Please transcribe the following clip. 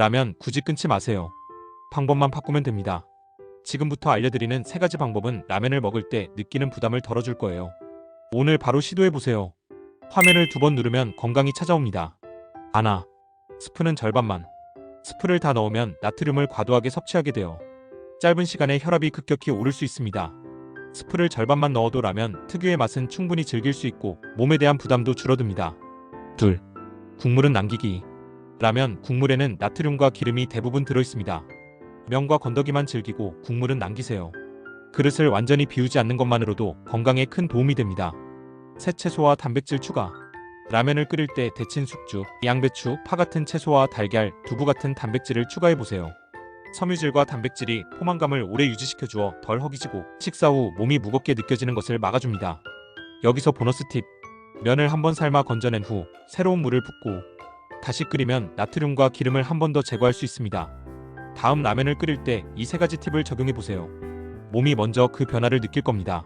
라면 굳이 끊지 마세요. 방법만 바꾸면 됩니다. 지금부터 알려드리는 세 가지 방법은 라면을 먹을 때 느끼는 부담을 덜어줄 거예요. 오늘 바로 시도해보세요. 화면을 두 번 누르면 건강이 찾아옵니다. 하나. 스프는 절반만. 스프를 다 넣으면 나트륨을 과도하게 섭취하게 돼요. 짧은 시간에 혈압이 급격히 오를 수 있습니다. 스프를 절반만 넣어도 라면 특유의 맛은 충분히 즐길 수 있고 몸에 대한 부담도 줄어듭니다. 둘. 국물은 남기기. 라면 국물에는 나트륨과 기름이 대부분 들어 있습니다. 면과 건더기만 즐기고 국물은 남기세요. 그릇을 완전히 비우지 않는 것만으로도 건강에 큰 도움이 됩니다. 새 채소와 단백질 추가. 라면을 끓일 때 데친 숙주, 양배추, 파 같은 채소와 달걀, 두부 같은 단백질을 추가해 보세요. 섬유질과 단백질이 포만감을 오래 유지시켜 주어 덜 허기지고 식사 후 몸이 무겁게 느껴지는 것을 막아줍니다. 여기서 보너스 팁. 면을 한번 삶아 건져낸 후 새로운 물을 붓고 다시 끓이면 나트륨과 기름을 한 번 더 제거할 수 있습니다. 다음 라면을 끓일 때 이 세 가지 팁을 적용해 보세요. 몸이 먼저 그 변화를 느낄 겁니다.